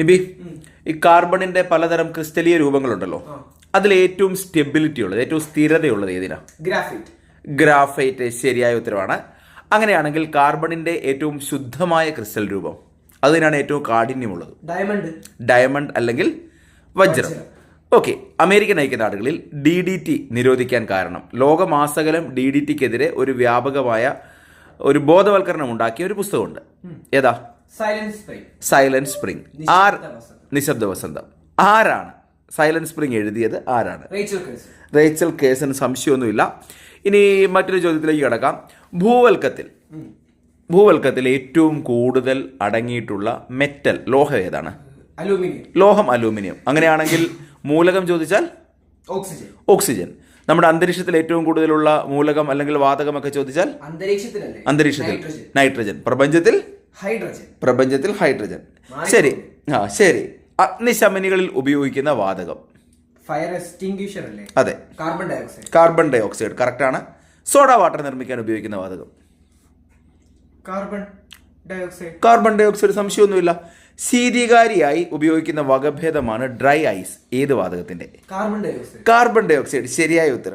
നിബി ഈ കാർബണിന്റെ പലതരം ക്രിസ്റ്റലീയ രൂപങ്ങളുണ്ടല്ലോ. അതിൽ ഏറ്റവും സ്റ്റെബിലിറ്റി ഉള്ളത് ഏറ്റവും സ്ഥിരതയുള്ളത് ഏതിനാ? ഗ്രാഫൈറ്റ്. ഗ്രാഫൈറ്റ് ശരിയായ ഉത്തരവാണ്. അങ്ങനെയാണെങ്കിൽ കാർബണിന്റെ ഏറ്റവും ശുദ്ധമായ ക്രിസ്റ്റൽ രൂപം അതിനാണ് ഏറ്റവും കാഠിന്യമുള്ളത്. ഡയമണ്ട്. ഡയമണ്ട് അല്ലെങ്കിൽ വജ്രം. ഓക്കെ അമേരിക്കൻ ഐക്യനാടുകളിൽ ഡി ഡി ടി നിരോധിക്കാൻ കാരണം ലോകമാസകലം ഡി ഡി ടിക്കെതിരെ ഒരു വ്യാപകമായ ഒരു ബോധവൽക്കരണം ഉണ്ടാക്കിയ ഒരു പുസ്തകമുണ്ട്. ഏതാ? സൈലന്റ് സ്പ്രിംഗ് ആർ. നിശബ്ദ വസന്തം. ആരാണ് സൈലന്റ് സ്പ്രിംഗ് എഴുതിയത്? ആരാണ്? റേച്ചൽ കേസ് റേച്ചൽ കേസിന് സംശയമൊന്നുമില്ല. ഇനി മറ്റൊരു ചോദ്യത്തിലേക്ക് കിടക്കാം. ഭൂവൽക്കത്തിൽ. ഭൂവൽക്കത്തിൽ ഏറ്റവും കൂടുതൽ അടങ്ങിയിട്ടുള്ള മെറ്റൽ ലോഹം ഏതാണ്? ലോഹം അലൂമിനിയം. അങ്ങനെയാണെങ്കിൽ മൂലകം ചോദിച്ചാൽ? ഓക്സിജൻ. ഓക്സിജൻ. നമ്മുടെ അന്തരീക്ഷത്തിൽ ഏറ്റവും കൂടുതലുള്ള മൂലകം അല്ലെങ്കിൽ വാതകമൊക്കെ ചോദിച്ചാൽ? അന്തരീക്ഷത്തിൽ. നൈട്രജൻ. പ്രപഞ്ചത്തിൽ? ഹൈഡ്രജൻ. പ്രപഞ്ചത്തിൽ ഹൈഡ്രജൻ. ശരി. ആ ശരി. അഗ്നിശമനികളിൽ ഉപയോഗിക്കുന്ന വാതകം. ഫയർ എക്സ്റ്റിംഗ്വിഷർ അല്ലേ? അതെ. Carbon dioxide carbon dioxide ആണ്. സോഡ വാട്ടർ നിർമ്മിക്കാൻ ഉപയോഗിക്കുന്ന വാതകം. Carbon dioxide carbon dioxide സംശയമൊന്നുമില്ല. ശീതീകാരിയായി ഉപയോഗിക്കുന്ന വകഭേദമാണ് ഡ്രൈ ഐസ് ഏത് വാതകത്തിന്റെ? Carbon dioxide carbon dioxide ശരിയായ ഉത്തരം.